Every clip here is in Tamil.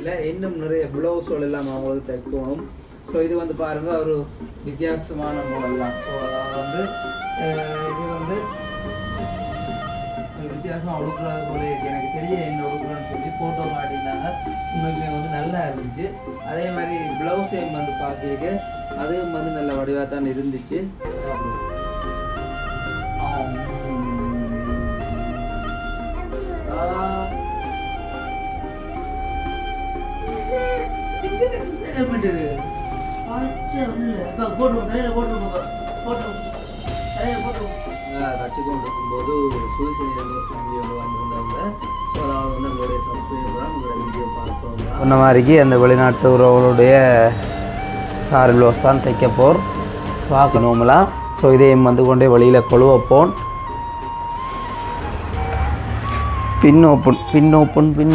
இல்லை இன்னும் நிறைய பிளவுஸ்கள் எல்லாம் அவங்களுக்கு தைக்கணும். ஸோ இது வந்து பாருங்க ஒரு வித்தியாசமான மாடல் தான். ஸோ அதாவது வந்து இது வந்து வித்தியாசமாக உடுக்கிறது போல எனக்கு தெரிய என்ன உடுக்கிறோன்னு சொல்லி ஃபோட்டோ மாட்டியிருந்தாங்க உண்மைக்குமே வந்து நல்லா இருந்துச்சு. அதே மாதிரி ப்ளவுஸையும் வந்து பார்க்க அதுவும் வந்து நல்ல வடிவாக தான் இருந்துச்சு. ஆ. பார்க்குறோம் சொன்ன மாதிரிக்கு அந்த வெளிநாட்டு உறவுகளுடைய சாரி ப்ளவுஸ் தான் தைக்க போர் பார்க்கணும்லாம் ஸோ இதையும் வந்து கொண்டே வெளியில் கொழுவப்போன் பின் ஓப்பன் பின் ஓப்பன் பின்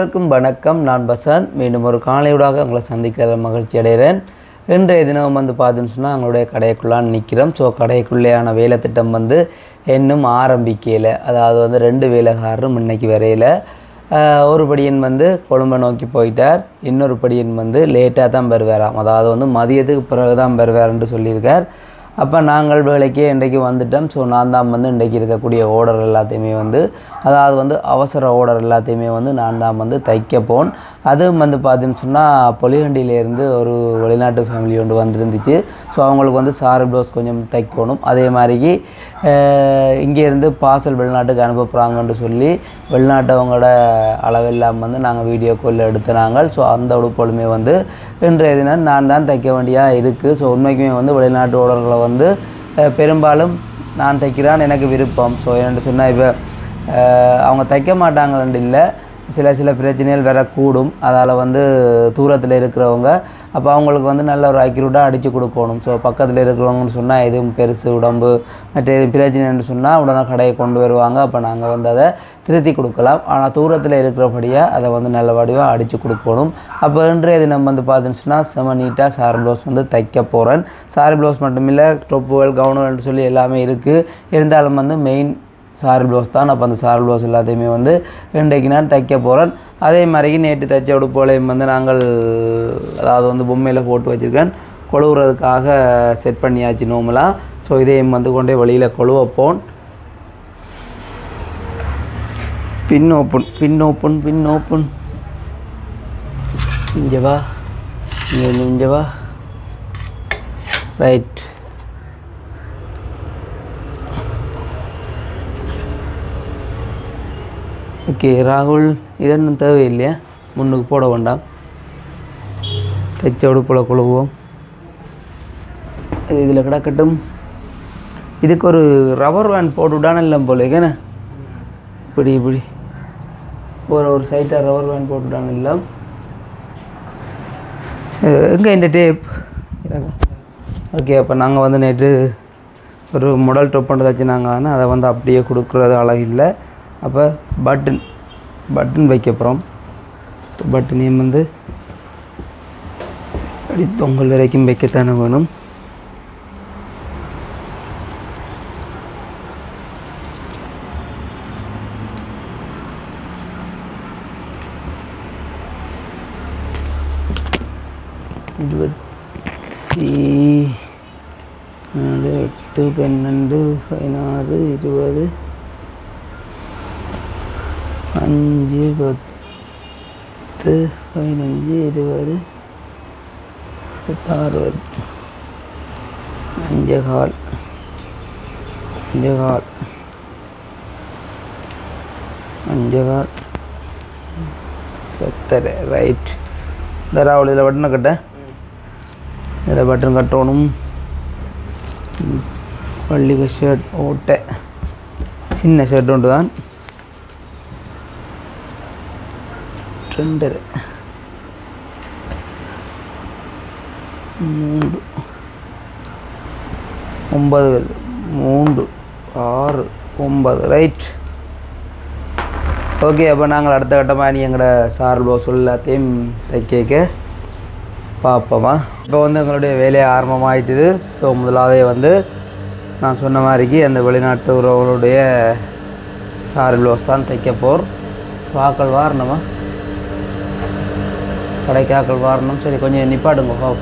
அனைவருக்கும் வணக்கம். நான் பசந்த் மீண்டும் ஒரு காலையூடாக உங்களை சந்திக்கிற மகிழ்ச்சி அடைகிறேன். இன்றைய தினம் வந்து பார்த்துன்னு சொன்னால் எங்களுடைய கடைக்குள்ளான் நிற்கிறோம் ஸோ கடைக்குள்ளேயான வேலை திட்டம் வந்து இன்னும் ஆரம்பிக்கையில் அதாவது வந்து ரெண்டு வேலைக்காரரும் இன்னைக்கு வரையில் ஒரு படியன் வந்து கொழும்பை நோக்கி போயிட்டார். இன்னொரு படியன் வந்து லேட்டாக தான் பெறுவாராம் அதாவது வந்து மதியத்துக்கு பிறகு தான் பெறுவார்ன்ட்டு சொல்லியிருக்கார். அப்போ நாங்கள் வேலைக்கே இன்றைக்கு வந்துட்டோம். ஸோ நான் தான் வந்து இன்றைக்கு இருக்கக்கூடிய ஓர்டர் எல்லாத்தையுமே வந்து அதாவது வந்து அவசர ஓர்டர் எல்லாத்தையுமே வந்து நான் தான் வந்து தைக்க போன். அதுவும் வந்து பார்த்தீங்கன்னு சொன்னால் பொலிகண்டியிலேருந்து ஒரு வெளிநாட்டு ஃபேமிலி ஒன்று வந்துருந்துச்சு. ஸோ அவங்களுக்கு வந்து சாரி ப்ளவுஸ் கொஞ்சம் தைக்கணும். அதே மாதிரிக்கு இங்கேருந்து பார்சல் வெளிநாட்டுக்கு அனுப்ப போகிறாங்கன்னு சொல்லி வெளிநாட்டவங்களோட அளவெல்லாம் வந்து நாங்கள் வீடியோ காலில் எடுத்துனாங்க ஸோ அந்த உடுப்பொழுமே வந்து இன்றைய தினம் நான் தான் தைக்க வேண்டியாக இருக்குது ஸோ உண்மைக்குமே வந்து வெளிநாட்டு ஓடர்களை வந்து பெரும்பாலும் நான் தைக்கிறான் எனக்கு விருப்பம். ஸோ என்னென்று சொன்னால் இப்போ அவங்க தைக்க மாட்டாங்கன்னு இல்லை. சில சில பிரச்சனைகள் வரக்கூடும். அதால் வந்து தூரத்தில் இருக்கிறவங்க அப்போ அவங்களுக்கு வந்து நல்ல ஒரு அக்யூரேட்டாக அடித்து கொடுக்கணும். ஸோ பக்கத்தில் இருக்கிறவங்கன்னு சொன்னால் எதுவும் பெருசு உடம்பு மற்ற எதுவும் பிரச்சனைன்னு சொன்னால் உடனே கடையை கொண்டு வருவாங்க. அப்போ நாங்கள் வந்து அதை திருத்தி கொடுக்கலாம். ஆனால் தூரத்தில் இருக்கிறபடியாக அதை வந்து நல்ல வடிவாக அடித்து கொடுக்கணும். அப்போ இன்றைய தினம் வந்து பார்த்துன்னு சொன்னால் செம நீட்டாக சாரி ப்ளவுஸ் வந்து தைக்க போகிறேன் சாரி ப்ளவுஸ் மட்டுமில்லை டொப்புகள் கவுனுகள்னு சொல்லி எல்லாமே இருக்குது இருந்தாலும் வந்து மெயின் சாரி ப்ளவுஸ் தான். அப்போ அந்த சாரி ப்ளவுஸ் எல்லாத்தையுமே வந்து இன்றைக்கு நான் தைக்க போகிறேன் அதே மாதிரி நேற்று தைச்ச உடுப்புகளையும் வந்து நாங்கள் அதாவது வந்து பொம்மையில் போட்டு வச்சுருக்கேன். கொழுவுறதுக்காக செட் பண்ணியாச்சு நோமலாக ஸோ இதையும் வந்து கொண்டே வெளியில் கொழுவப்போன் pin open pin open pin open இங்கே வா. இங்கே இங்கே வா. ரைட் ஓகே ராகுல் இதொன்னும் தேவையில்லையா? முன்னுக்கு போட வேண்டாம். தைச்ச உடுப்பில் குழுவோம். இது இதில் கிடக்கட்டும். இதுக்கு ஒரு ரப்பர் பேண்ட் போட்டு விடான இல்லை போல ஏன்னா இப்படி இப்படி. ஒரு ஒரு சைட்டாக ரப்பர் பேண்ட் போட்டு விடான இல்லை எங்கே இந்த டேப் ஓகே அப்போ நாங்கள் வந்து நேற்று ஒரு மொடல் டொப் பண்ணுறதாச்சு நாங்கள் ஆனால் அதை வந்து அப்படியே கொடுக்குறது அழகு இல்லை. அப்போ பட்டன் பட்டன் வைக்க போகிறோம் ஸோ பட்டனையும் வந்து அடி தொங்கல் வரைக்கும் வைக்கத்தானே வேணும். இருபத்தி நாலு எட்டு பன்னெண்டு பதினாறு இருபது அஞ்சு பத்து பதினஞ்சு இருபது முப்பத்தாறு அஞ்சு கால் அஞ்சு கால் அஞ்சு கால் சத்தரை. ரைட். இந்த ராவல் இதில் பட்டனை கட்ட. இதில் பட்டன் கட்டணும். பள்ளிக்கு ஷர்ட் ஓட்டை. சின்ன ஷர்ட் ஒன்று தான் ரெண்டரை மூன்று. ஒன்பது வேல் மூன்று ஆறு ஒன்பது. ரைட் ஓகே அப்போ நாங்கள் அடுத்த கட்டமாக நீ எங்களோட சார் எல்லாத்தையும் தைக்க பார்ப்போமா இப்போ வந்து எங்களுடைய வேலையை ஆரம்பமாகிட்டுது ஸோ முதலாவதே வந்து நான் சொன்ன மாதிரிக்கு அந்த வெளிநாட்டு உறவுகளுடைய சாரி ப்ளவுஸ் தான் தைக்க போர் ஸோ ஆக்கள் வாரணுமா? கடைக்காக்கள் வரணும். சரி கொஞ்சம் நிப்பாடுங்க ஹோ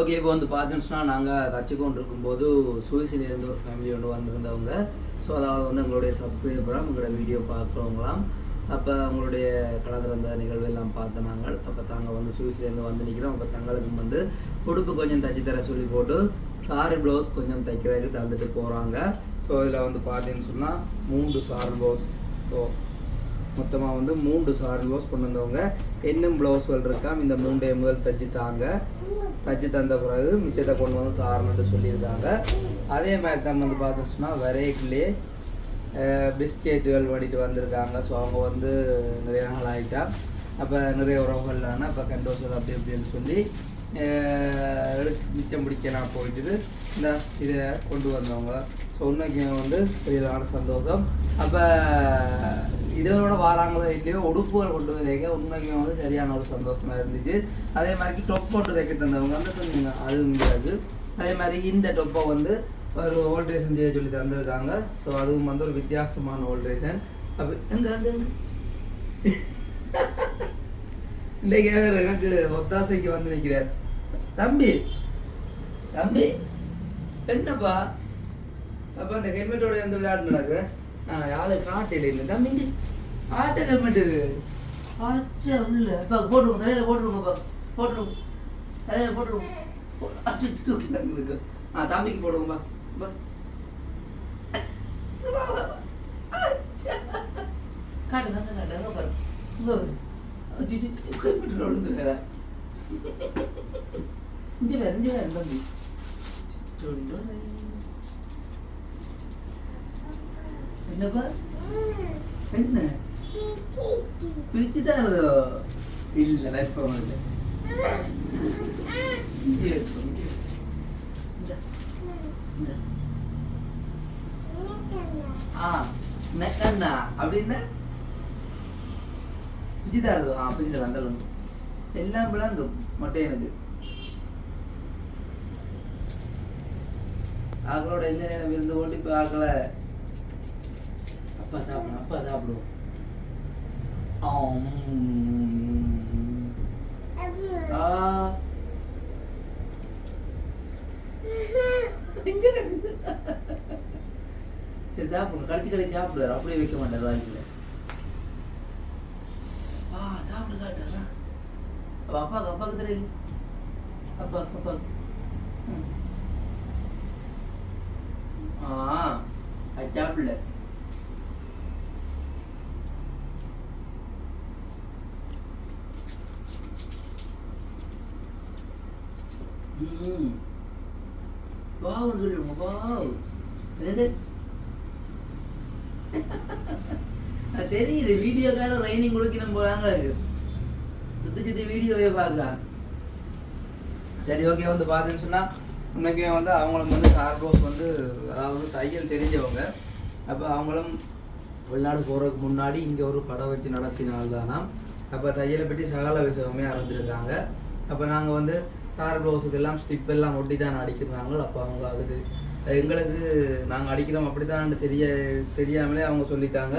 ஓகே இப்போ வந்து பார்த்தீங்கன்னா நாங்கள் தச்சுக்கொண்டு இருக்கும்போது சுவிசிலேருந்து ஒரு ஃபேமிலி ஒன்று வந்திருந்தவங்க. ஸோ அதாவது வந்து எங்களுடைய சப்ஸ்கிரைபராக உங்களோட வீடியோ பார்க்குறவங்களாம். அப்போ அவங்களுடைய கடந்த நிகழ்வு எல்லாம் பார்த்த நாங்கள். அப்போ தாங்க வந்து சுவிஸ்லேருந்து வந்து நிற்கிறோம் அப்போ தங்களுக்கும் வந்து உடுப்பு கொஞ்சம் தச்சு தர சொல்லி போட்டு சாரி ப்ளவுஸ் கொஞ்சம் தைக்கிறதுக்கு தந்துட்டு போகிறாங்க ஸோ இதில் வந்து பார்த்தீங்கன்னு சொன்னால் மூன்று சாரி ப்ளவுஸ் ஸோ மொத்தமாக வந்து மூன்று சாரி ப்ளவுஸ் கொண்டு வந்தவங்க இன்னும் ப்ளவுஸ்கள் இருக்காம் இந்த மூண்டைய முதல் தச்சு தாங்க. தச்சு தந்த பிறகு மிச்சத்தை கொண்டு வந்து தாரணும்னு சொல்லியிருக்காங்க. அதே மாதிரி தான் வந்து பார்த்துச்சுன்னா சொன்னால் பிஸ்கெட்டுகள் பண்ணிட்டு வந்திருக்காங்க. ஸோ அவங்க வந்து நிறைய நாள் ஆகிட்டா அப்போ நிறைய உறவுகள்லான அப்போ கண்டோசல் அப்படி இப்படின்னு சொல்லி எடுத்து மிச்சம் பிடிக்கலாம் போயிட்டு இந்த இதை கொண்டு வந்தவங்க. ஸோ இன்னைக்கு வந்து பெரியதான சந்தோஷம். அப்போ இதோட வாராங்களோ இல்லையோ உடுப்புகள் கொண்டு தைக்க உண்மைக்கு வந்து சரியான ஒரு சந்தோஷமா இருந்துச்சு. அதே மாதிரி டொப் போட்டு தைக்க தந்தவங்க வந்து கொஞ்சம் அது முடியாது. அதே மாதிரி இந்த டொப்பை வந்து ஒரு ஓல்ட்ரேஷன் செய்ய சொல்லி தந்திருக்காங்க. ஸோ அதுவும் வந்து ஒரு வித்தியாசமான ஓல்ட்ரேஷன் அப்போ எங்க வந்து இன்னைக்கு எனக்கு ஒத்தாசைக்கு வந்து நிற்கிறார் தம்பி தம்பி என்னப்பா? அப்பா இந்த ஹெல்மெட்டோட எந்த விளையாட்டு நடக்குது ஆ யாரு காட்டில இல்லை தம்பி இங்க ஆட்ட ஹெல்மெட் இது ஆச்சா உள்ள அப்பா போட்டுருங்க தலையில போட்டுருங்கப்பா போட்டுருங்க தலையில போட்டுருங்க போ- அச்சு, தூக்கி இருக்கு ஆ தம்பிக்கு போடுவோம்பா பா வா, வா, வா. ஆச்சா. காட்டுங்க அங்க காட்டு அங்க பாரு இங்க வரு. அச்சு, அச்சு, அச்சு, ஹெல்மெட்டோட விழுந்துருக்கா இங்க வேற இங்க வேற தம்பி டொன் என்னப்பா என்ன பிரிச்சு தரதோ இல்ல வெப்பம் இல்லை இருக்கும், இருக்கும். நெக்கண்ணா அப்படின்னா பிச்சு தரதோ ஆ தர அந்த எல்லாம் விளங்கும் மொட்டை எனக்கு ஆக்களோட எந்த நேரம் இருந்து ஓட்டி இப்போ ஆக்களை அப்பா சாப்பிடும் அப்பா சாப்பிடுவோம். சரி சாப்பிடுங்க. கடிச்சு கடிச்சு சாப்பிடுவார். அப்படியே வைக்க மாட்டார் வாங்கிக்கல ஆ சாப்பிடு காட்டுறா. அப்ப அப்பாவுக்கு அப்பாவுக்கு தெரியல அப்பா அப்பா. ஆ அது சாப்பிடல. பாவம்னு வாவ்னு சொல்லிடுங்க என்னது? தெரியுது. வீடியோக்காரன் ரைனிங் கொடுக்கணும் போறாங்க சுத்தி சுத்தி வீடியோவே பார்க்கலாம். சரி ஓகே. வந்து பார்த்தேன்னு சொன்னா இன்னைக்கு வந்து அவங்களும் வந்து கார்போஸ் வந்து அதாவது தையல் தெரிஞ்சவங்க. அப்போ அவங்களும் வெளிநாடு போகிறதுக்கு முன்னாடி இங்கே ஒரு படம் வச்சு நடத்தினால்தானா அப்போ தையலை பற்றி சகல விஷயமே அறிஞ்சிருக்காங்க. அப்போ நாங்கள் வந்து சார் ப்ளவுஸுக்கு எல்லாம் ஸ்டிப் எல்லாம் ஒட்டி தான் அடிக்கிறாங்க அப்போ அவங்க அதுக்கு எங்களுக்கு நாங்கள் அடிக்கிறோம் அப்படி தான் தெரிய தெரியாமலே அவங்க சொல்லிட்டாங்க.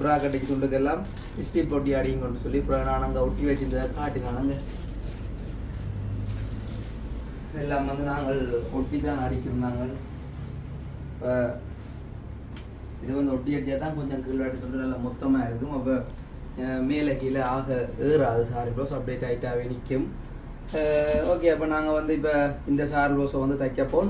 ப்ரா கட்டிக்கு துண்டுக்கெல்லாம் ஸ்டிப் ஒட்டி அடிங்கன்னு சொல்லி இப்போ நான் அங்கே ஒட்டி வச்சிருந்ததை காட்டினானுங்க. எல்லாம் வந்து நாங்கள் ஒட்டி தான் அடிக்கிறோம் இப்போ இது வந்து ஒட்டி அடிச்சா தான் கொஞ்சம் கீழ்வாட்டி தொண்டு நல்லா மொத்தமாக இருக்கும். அப்போ மேலே கீழே ஆக ஏறாது. சாரி ப்ளவுஸ் அப்படியே டைட்டாகவே நிற்கும் ஓகே அப்போ நாங்கள் வந்து இப்போ இந்த சாரி ப்ளவுஸை வந்து தைக்கப்போம்.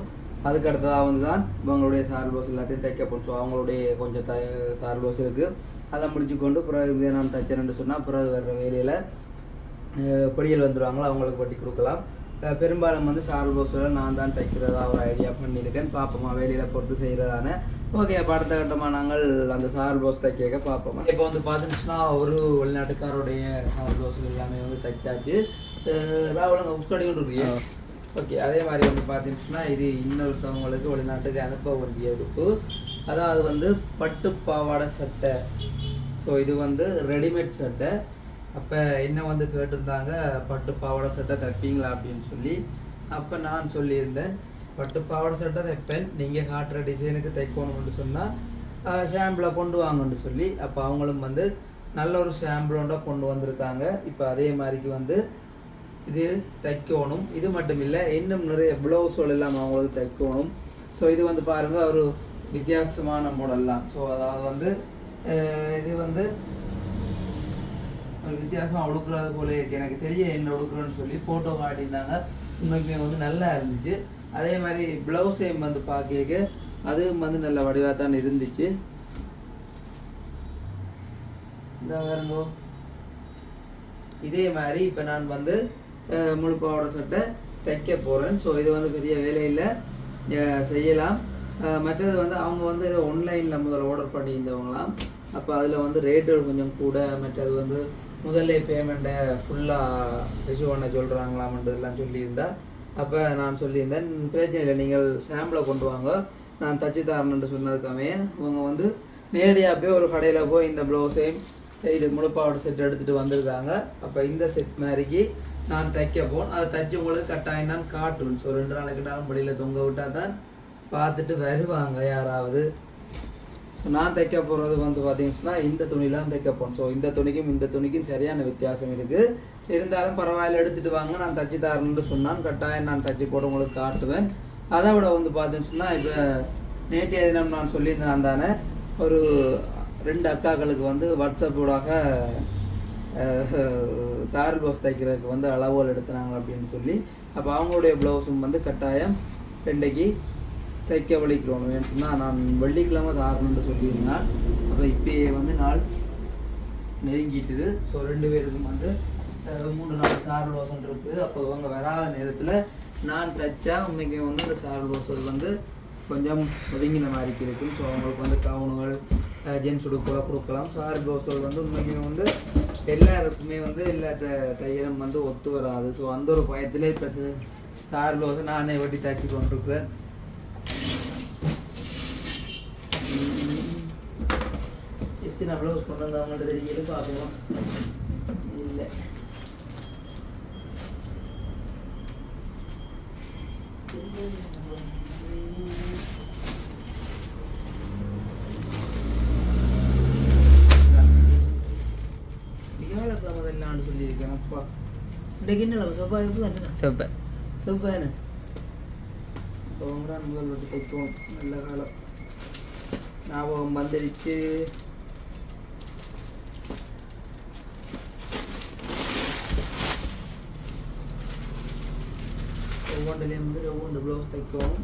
அதுக்கு அடுத்ததாக வந்து தான் இவங்களுடைய சார்போஸ் எல்லாத்தையும் தைக்கப்போம். ஸோ அவங்களுடைய கொஞ்சம் த சாரி ப்ளவுஸ் இருக்குது அதை முடிச்சு கொண்டு பிறகு இதை நான் தைச்சேன்னு சொன்னால் பிறகு வர்ற வேலையில் பொடியல் வந்துடுவாங்களோ அவங்களுக்கு பட்டி கொடுக்கலாம். பெரும்பாலும் வந்து சார் ப்ளவுஸில் நான் தான் தைக்கிறதா ஒரு ஐடியா பண்ணியிருக்கேன். பார்ப்போமா வேலையில் பொறுத்து செய்கிறதானே ஓகே அப்போ அடுத்த கட்டமாக நாங்கள் அந்த சார் ப்ளவுஸ் தைக்க பார்ப்போமா? இப்போ வந்து பார்த்துச்சுன்னா ஒரு வெளிநாட்டுக்காரோடைய சார் ப்ளவுஸ் எல்லாமே வந்து தைச்சாச்சு. அஹ் ராகுல் உட்காடி கொண்டு இருக்கீங்க ஓகே அதே மாதிரி வந்து பார்த்தீங்கன்னா இது இன்னொருத்தவங்களுக்கு வெளிநாட்டுக்கு அனுப்ப வேண்டிய உடுப்பு அதாவது வந்து பட்டு பாவாடை சட்டை. ஸோ இது வந்து ரெடிமேட் சட்டை. அப்போ என்ன வந்து கேட்டிருந்தாங்க? பட்டு பாவாடை சட்டை தைப்பீங்களா அப்படின்னு சொல்லி. அப்போ நான் சொல்லியிருந்தேன் பட்டு பாவாடை சட்டை தைப்பேன். நீங்கள் காட்டுற டிசைனுக்கு தைக்கணும்னு சொன்னால் ஷாம்பிளை கொண்டு வாங்கன்னு சொல்லி. அப்போ அவங்களும் வந்து நல்ல ஒரு ஷாம்பிளோட கொண்டு வந்திருக்காங்க. இப்போ அதே மாதிரிக்கு வந்து இது தைக்கணும். இது மட்டும் இல்லை இன்னும் நிறைய ப்ளவுஸ்கள் எல்லாம் அவங்களுக்கு தைக்கணும். ஸோ இது வந்து பாருங்கள் ஒரு வித்தியாசமான மாடல்லாம் ஸோ அதாவது வந்து இது வந்து ஒரு வித்தியாசமாக உடுக்குறது போல இருக்கு. எனக்கு தெரிய என்ன உடுக்குறேன்னு சொல்லி ஃபோட்டோ காட்டியிருந்தாங்க. உண்மைக்குமே வந்து நல்லா இருந்துச்சு. அதே மாதிரி ப்ளவுஸையும் வந்து பார்க்க அதுவும் வந்து நல்ல வடிவாக தான் இருந்துச்சு. இந்த பாருங்கோ. இதே மாதிரி இப்போ நான் வந்து முழு பாவாடை சட்டை தைக்க போகிறேன் ஸோ இது வந்து பெரிய வேலையில் செய்யலாம். மற்றது வந்து அவங்க வந்து ஏதோ ஆன்லைனில் முதல்ல ஆர்டர் பண்ணியிருந்தவங்களாம். அப்போ அதில் வந்து ரேட்டுகள் கொஞ்சம் கூட மற்றது வந்து முதல்ல பேமெண்ட்டை ஃபுல்லாக ரிசீவ் பண்ண சொல்கிறாங்களாம்ன்றதெல்லாம் சொல்லியிருந்தா அப்போ நான் சொல்லியிருந்தேன் பிரச்சனை இல்லை நீங்கள் சாம்பிளை கொண்டு வாங்க. நான் தச்சு தரணுன்ட்டு சொன்னதுக்காமே அவங்க வந்து நேரடியாக போய் ஒரு கடையில் போய் இந்த ப்ளவுஸையும் இது முழுப்பாவோட செட் எடுத்துகிட்டு வந்திருக்காங்க. அப்போ இந்த செட் மாதிரிக்கு நான் தைக்க போன் அதை தைச்சு உங்களுக்கு கட்டாயம் நான் காட்டுவேன். ஸோ ரெண்டு நாளைக்கு நாளும் முடியல தொங்க விட்டால் தான் பார்த்துட்டு வருவாங்க யாராவது. ஸோ நான் தைக்க போகிறது வந்து பார்த்தீங்கன்னா இந்த துணிலாம் தைக்க போகிறேன் ஸோ இந்த துணிக்கும் இந்த துணிக்கும் சரியான வித்தியாசம் இருக்குது இருந்தாலும் பரவாயில்ல எடுத்துகிட்டு வாங்க. நான் தச்சு தரேன்னு சொன்னான். கட்டாயம் நான் தச்சு போட உங்களுக்கு காட்டுவேன். அதை விட வந்து பார்த்தீங்கன்னா இப்போ நேற்றைய தினம் நான் சொல்லியிருந்தேன் தானே ஒரு ரெண்டு அக்காக்களுக்கு வந்து வாட்ஸ்அப்போடாக சார் ப்ளவுஸ் தைக்கிறதுக்கு வந்து அளவோல் எடுத்துனாங்க அப்படின்னு சொல்லி அப்போ அவங்களுடைய ப்ளவுஸும் வந்து கட்டாயம் ரெண்டைக்கு தைக்க வலிக்கிறோம் ஏன்னு சொன்னால் நான் வெள்ளிக்கிழமை தாரணும்னு சொல்லியிருந்தேன் அப்போ இப்போயே வந்து நாள் நெருங்கிட்டுது. ஸோ ரெண்டு பேருக்கும் வந்து மூணு நாள் சார் ப்ளவுஸ் இருக்குது. அப்போ அவங்க வராத நேரத்தில் நான் தைச்சா உண்மைக்கு வந்து அந்த சார் ப்ளவுஸ் வந்து கொஞ்சம் ஒதுங்கின மாதிரி இருக்கும் ஸோ அவங்களுக்கு வந்து கவுனுகள் ஜென்ஸ் கூட கொடுக்கலாம். சார் ப்ளவுஸ்கள் வந்து உண்மைக்கு வந்து எல்லாருக்குமே வந்து எல்லா தையலும் வந்து ஒத்து வராது. ஸோ அந்த ஒரு பயத்தில் இப்போ சார் ப்ளவுஸை நானே வெட்டி தைச்சி கொண்டிருக்கிறேன். எத்தனை ப்ளவுஸ் கொண்டு வந்தவங்கள்ட்ட தெரியல பார்க்கலாம். இல்லை. வியாழக்கிழமை சொல்லியிருக்கேன் அப்பா இன்றைக்கு என்ன செவ்வாய் எப்படி தானே செவ்வாய் செவ்வாய்னு போங்கிறான் முதல் வட்டி தைக்கும் நல்ல காலம் ஞாபகம் வந்துடுச்சு ஒவ்வொன்றிலையும் வந்து ஒவ்வொன்று ப்ளவுஸ் தைக்கும்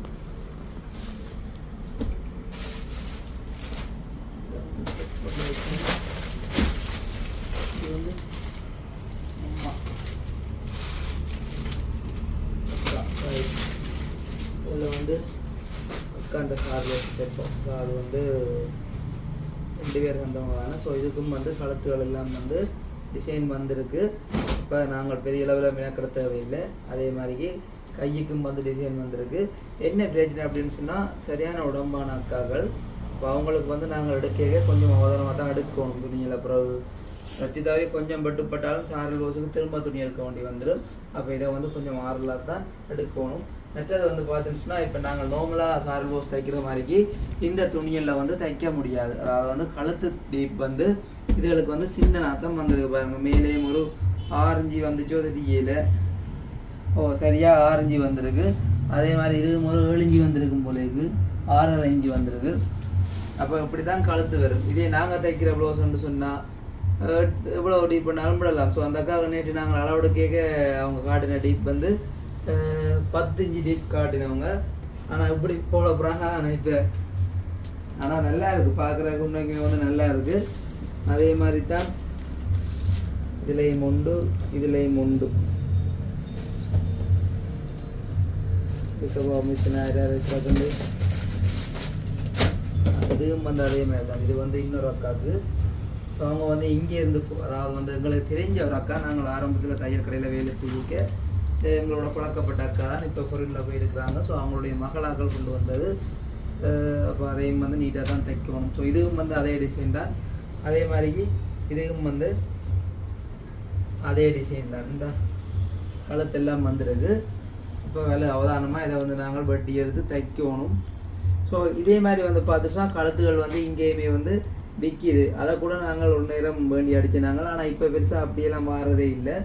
இது வந்து அம்மா அக்கா ரைட் இதில் வந்து ஆறு காரில் தைப்போம் ஸோ அது வந்து ரெண்டு பேர் தந்தவங்க தானே. ஸோ இதுக்கும் வந்து கழுத்துகள் எல்லாம் வந்து டிசைன் வந்திருக்கு. இப்போ நாங்கள் பெரிய அளவில் மினக்கட தேவையில்லை. அதே மாதிரிக்கு கையுக்கும் வந்து டிசைன் வந்திருக்கு. என்ன பிரச்சனை அப்படின்னு சொன்னால் சரியான உடம்பான அக்காக்கள். இப்போ அவங்களுக்கு வந்து நாங்கள் எடுக்க கொஞ்சம் அவதானமாக தான் எடுக்கணும். துணியில் பிறகு வச்சு தவிர கொஞ்சம் பட்டுப்பட்டாலும் சாரல் ஓசுக்கு திரும்ப துணி எடுக்க வேண்டி வந்துடும் அப்போ இதை வந்து கொஞ்சம் ஆறலாக தான் எடுக்கணும். மற்றது வந்து பார்த்துச்சுன்னா இப்போ நாங்கள் நார்மலாக சார்போஸ் தைக்கிற மாதிரிக்கு இந்த துணியில் வந்து தைக்க முடியாது. அதாவது வந்து கழுத்து டீப் வந்து இதுகளுக்கு வந்து சின்ன நாத்தம் வந்திருக்கு பாருங்க. மேலேயும் ஒரு ஆரஞ்சு வந்துச்சோ தெரியல. ஓ சரியாக ஆரஞ்சு வந்திருக்கு. அதே மாதிரி இதுவும் ஒரு ஏழிஞ்சி வந்திருக்கும் போல இருக்கு. ஆறரை இஞ்சி வந்திருக்கு. அப்போ இப்படி தான் கழுத்து வரும். இதே நாங்கள் தைக்கிற ப்ளவுஸ்ன்னு சொன்னால் எவ்வளோ டீப் பண்ணாலும் விடலாம். ஸோ அந்த அக்காவை நேற்று நாங்கள் அளவோடு கேட்க அவங்க காட்டின டீப் வந்து பத்து இன்ச்சு டீப் காட்டினவங்க. ஆனால் இப்படி போட போகிறாங்க ஆனால் இப்போ ஆனால் நல்லா இருக்குது பார்க்குறதுக்கு உண்மைக்குமே வந்து நல்லா இருக்குது அதே மாதிரி தான் இதுலேயும் உண்டு இதுலேயும் உண்டு. சுத்தமாக மிஷின் இதுவும் வந்து அதே மாதிரி தான் இது வந்து இன்னொரு அக்காவுக்கு. ஸோ அவங்க வந்து இங்கே இருந்து அதாவது வந்து எங்களுக்கு தெரிஞ்ச ஒரு அக்கா. நாங்கள் ஆரம்பத்தில் தையல் கடையில் வேலை செய்திக்க எங்களோட பழக்கப்பட்ட அக்கா தான் இப்போ பொருளில் போயிருக்கிறாங்க ஸோ அவங்களுடைய மகளாக்கள் கொண்டு வந்தது. அப்போ அதையும் வந்து நீட்டாக தான் தைக்கணும். ஸோ இதுவும் வந்து அதே டிசைன் தான். அதே மாதிரி இதுவும் வந்து அதே டிசைன் தான். இந்த கழுத்தெல்லாம் வந்துருக்கு. இப்போ வேலை அவதானமாக இதை வந்து நாங்கள் வட்டி எடுத்து தைக்கணும். ஸோ இதே மாதிரி வந்து பார்த்துட்டோம்னா கழுத்துகள் வந்து இங்கேயுமே வந்து விற்கிது அதை கூட நாங்கள் ஒரு நேரம் வேண்டி அடிச்சினாங்க. ஆனால் இப்போ பெருசாக அப்படியெல்லாம் மாறுறதே இல்லை.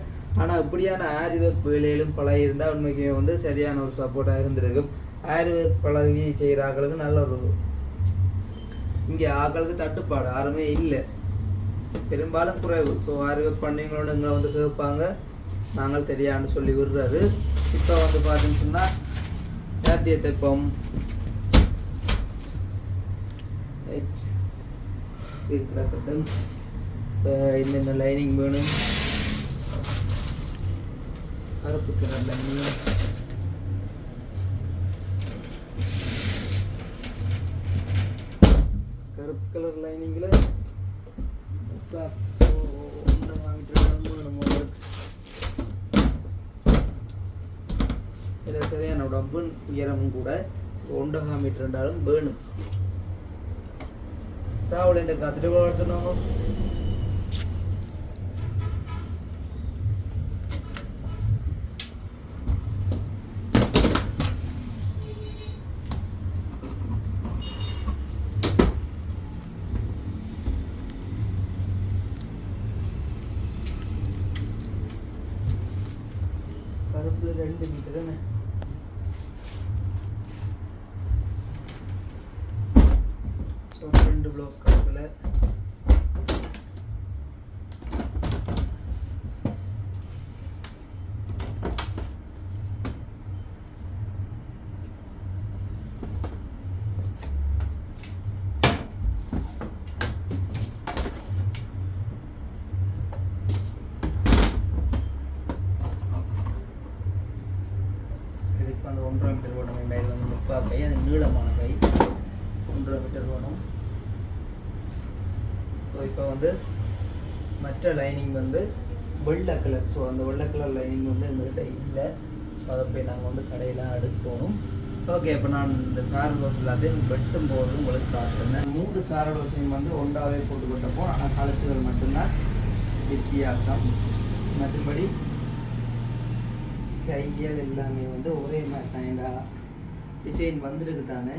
ஆனால் இப்படியான ஆரிவர்க் வேலையிலும் பழகி இருந்தால் உண்மைக்குமே வந்து சரியான ஒரு சப்போர்ட்டாக இருந்திருக்கும். ஆரிவர்க் பழகி செய்கிற ஆக்களுக்கு நல்ல ஒரு இங்கே ஆக்களுக்கு தட்டுப்பாடு யாருமே இல்லை. பெரும்பாலும் குறைவு. ஸோ ஆரிவர்க் பண்ணீங்களோட எங்களை வந்து கேட்பாங்க. நாங்கள் தெரியான்னு சொல்லி விடுறாரு இப்போ வந்து பார்த்தீங்கன்னு சொன்னால் ஜாத்திய தைப்பம் இது கிடக்கட்டும். இப்போ என்னென்ன லைனிங் வேணும். கருப்பு கலர் லைனிங் கருப்பு கலர் லைனிங்கில் ஸோ ஒன்று வாங்கிட்டு வேணும் இதில் சரியான உடம்பு உயரமும் கூட ஒன்றரை மீட்டர் ரெண்டாலும் வேணும். ராகுல் காத்துட்டு வளர்த்துனோம் கருப்புல ரெண்டு மீட்டர் தானே ஸோ ரெண்டு ப்ளவுஸ் கருப்பில் இதுக்கு வந்து ஒன்றரை மீட்டர் வேணும் இந்த இது வந்து முக்கா கை அது நீளமான கை ஒன்றரை மீட்டர் வேணும் ஸோ இப்போ வந்து மற்ற லைனிங் வந்து வெள்ளை கலர். ஸோ அந்த வெள்ளை கலர் லைனிங் வந்து எங்கள்கிட்ட இல்லை. ஸோ அதை போய் நாங்கள் வந்து கடையில் எடுக்கணும். ஓகே இப்போ நான் இந்த சார தோசை எல்லாத்தையும் வெட்டும் போது உங்களுக்கு காட்டுறேன். மூன்று சார தோசையும் வந்து ஒன்றாவே போட்டு விட்டப்போம் ஆனால் கழுத்துகள் மட்டும்தான் வித்தியாசம். மற்றபடி கைகள் எல்லாமே வந்து ஒரே மாதிரி தான் டிசைன் வந்துருக்கு தானே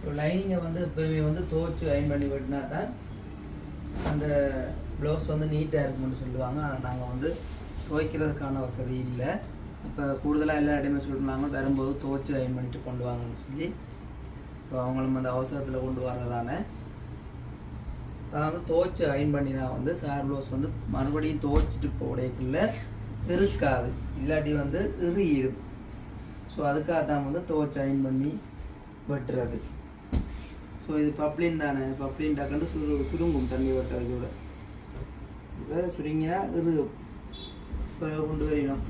ஸோ லைனிங்கை வந்து எப்போயுமே வந்து துவச்சி அயன் பண்ணி வெட்டினா தான் அந்த ப்ளவுஸ் வந்து நீட்டாக இருக்கும்னு சொல்லுவாங்க. ஆனால் நாங்கள் வந்து துவைக்கிறதுக்கான வசதி இல்லை. இப்போ கூடுதலாக எல்லா இடமே சொல்லிருந்தாங்க வரும்போது துவைச்சி அயன் பண்ணிட்டு கொண்டு வாங்கன்னு சொல்லி. ஸோ அவங்களும் அந்த அவசரத்தில் கொண்டு வர்றதானே அதை வந்து துவைச்சி அயன் பண்ணினா வந்து சார் ப்ளவுஸ் வந்து மறுபடியும் துவைச்சிட்டு போடையக்குள்ள இருக்காது இல்லாட்டி வந்து இறுகிடும். ஸோ அதுக்காக தான் வந்து துவைச்சி அயன் பண்ணி வெட்டுறது. ஸோ இது பப்ளின் தானே? பப்ளின் டக்குன்னு சுரு சுருங்கும் தண்ணி வட்ட இதோட. இப்போ சுருங்கினா இது பிறகு கொண்டு வரணும்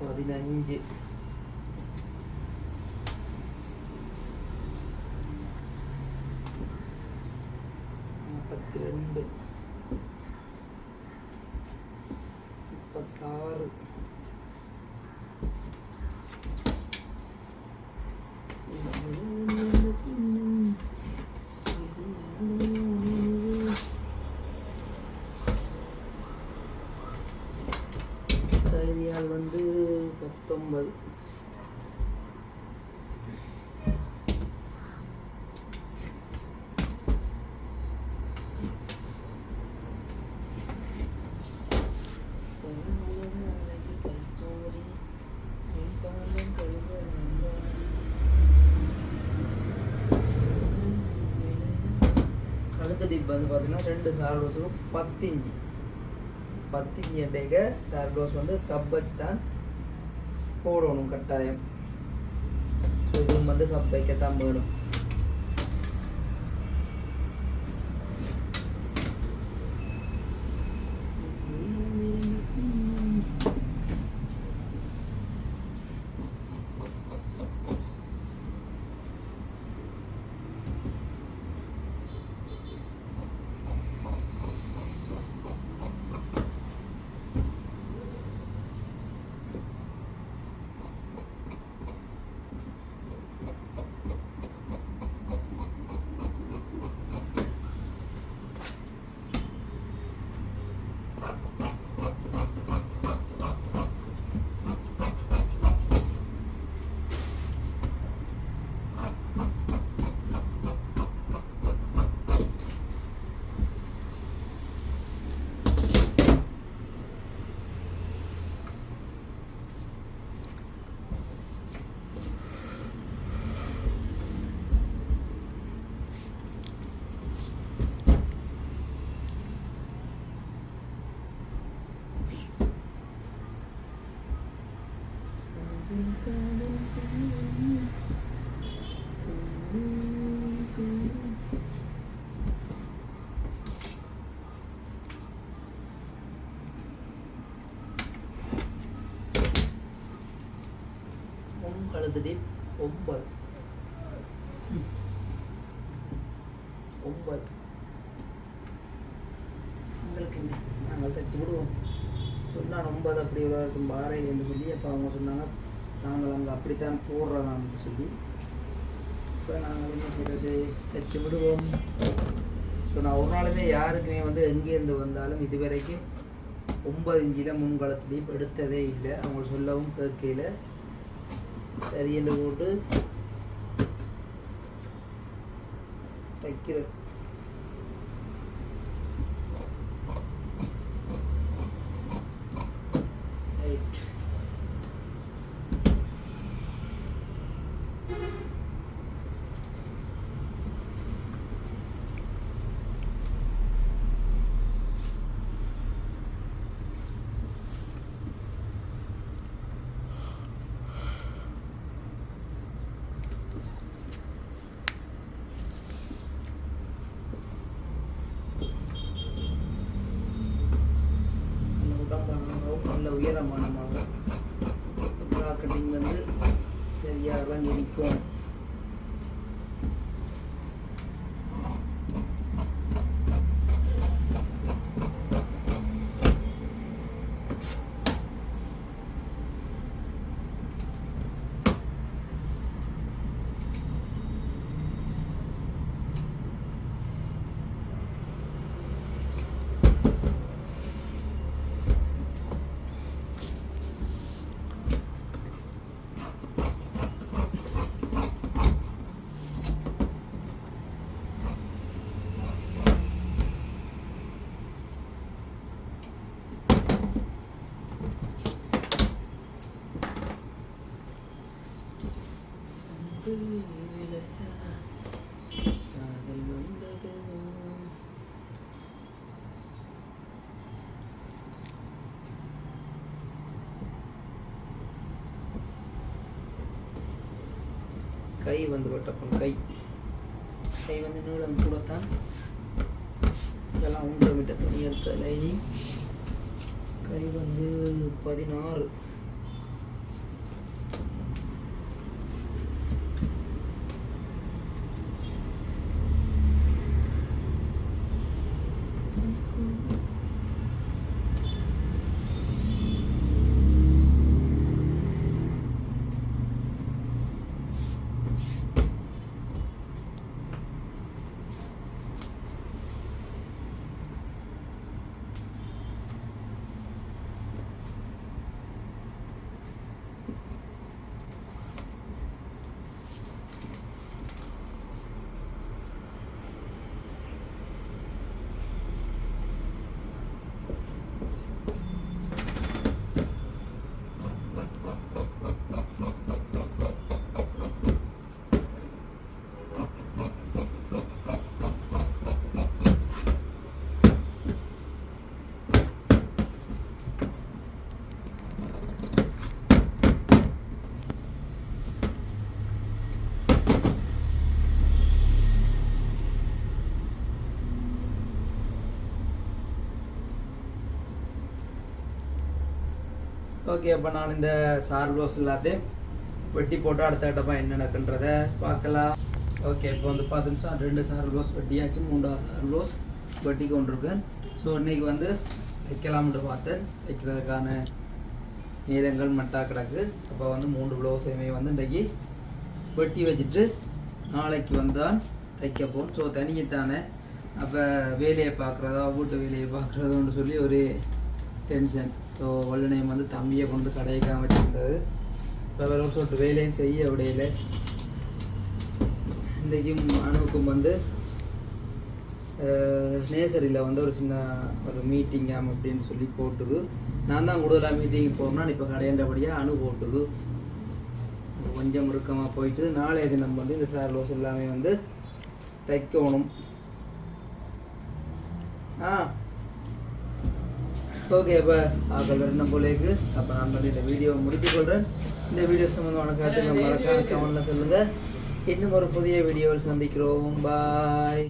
பதினஞ்சு. இருபத்தி ரெண்டு முப்பத்தாறு கைதியால் வந்து பத்தொன்பது கழுத்து டிப் வந்து பார்த்தீங்கன்னா ரெண்டு சார் டோஸுக்கும் பத்து இஞ்சி பத்து இஞ்சி அண்டைக்கு சார் டோஸ் வந்து கப் வச்சு தான் போடணும் கட்டாயம். ஸோ இதுவும் வந்து கப் வைக்கத்தான் போயிடும் கழுதுடி ஒன்பது ஒன்பது உங்களுக்கு என்ன? நாங்கள் தைச்சு விடுவோம். சொன்னால் ஒன்பது அப்படி இவ்வளோ இருக்கும்? பாறை என்று சொல்லி அப்போ அவங்க சொன்னாங்க நாங்கள் அங்கே அப்படித்தான் போடுறதான்னு சொல்லி. இப்போ நாங்கள் என்ன செய்கிறது? தைச்சு விடுவோம். ஸோ நான் ஒரு நாளுமே யாருக்குமே வந்து எங்கேருந்து வந்தாலும் இதுவரைக்கும் ஒன்பது இஞ்சியில் முன்காலத்துலேயும் எடுத்ததே இல்லை. அவங்க சொல்லவும் கேட்கல. சரியன்னு போட்டு தைக்கிற ரைட் நல்ல உடம்பானமாகவும் நல்ல கட்டிங் வந்து சரியாக தான் இருக்கும் காதல் வந்தது கை வந்து விட்டப்பன் கை. கை வந்து நீளம் கூடத்தான். இதெல்லாம் ஒன்றரை மீட்டர் துணி எடுத்த லைனிங். கை வந்து பதினாறு. ஓகே அப்போ நான் இந்த சார் ப்ளவுஸ் எல்லாத்தையும் வெட்டி போட்டு அடுத்த கட்டமாக என்ன நடக்குன்றத பார்க்கலாம். ஓகே இப்போ வந்து பார்த்துச்சா ரெண்டு சார் ப்ளவுஸ் வெட்டியாச்சு மூன்றாவது சார் ப்ளவுஸ் வெட்டி கொண்டிருக்கேன் ஸோ இன்றைக்கி வந்து தைக்கலாம்னு பார்த்தேன். தைக்கிறதுக்கான நேரங்கள் மட்டா கிடக்கு. அப்போ வந்து மூன்று ப்ளவுஸையுமே வந்து இன்றைக்கி வெட்டி வச்சுட்டு நாளைக்கு வந்தால் தைக்க போகிறோம் ஸோ தனிக்குத்தானே. அப்போ வேலையை பார்க்குறதோ வீட்டு வேலையை பார்க்குறதோன்னு சொல்லி ஒரு டென்ஷன் ஸோ வல்லுநயம் வந்து தம்பியை கொண்டு கடையக்காம வச்சுருந்தது. இப்போ வேற சொல்லிட்டு வேலையும் செய்ய விடையில. இன்றைக்கும் அணுவுக்கும் வந்து நேசரியில் வந்து ஒரு சின்ன ஒரு மீட்டிங் அப்படின்னு சொல்லி போட்டுது. நான் தான் கூடுதலாக மீட்டிங் போகிறேன்னா இப்போ கடையண்டபடியாக அணு போட்டுது. கொஞ்சம் முறுக்கமாக போயிட்டு நாளைய தினம் வந்து இந்த சார் லோஸ் எல்லாமே வந்து தைக்கணும். ஆ ஓகே இப்போ ஆக்கள் ரெண்டு போலேக்கு. அப்போ நான் வந்து இந்த வீடியோவை முடித்துக்கொள்கிறேன் இந்த வீடியோ சம்மந்தமான கருத்துக்களை மறக்காம கமெண்டில் சொல்லுங்கள் இன்னும் ஒரு புதிய வீடியோவில் சந்திக்கிறோம். பாய்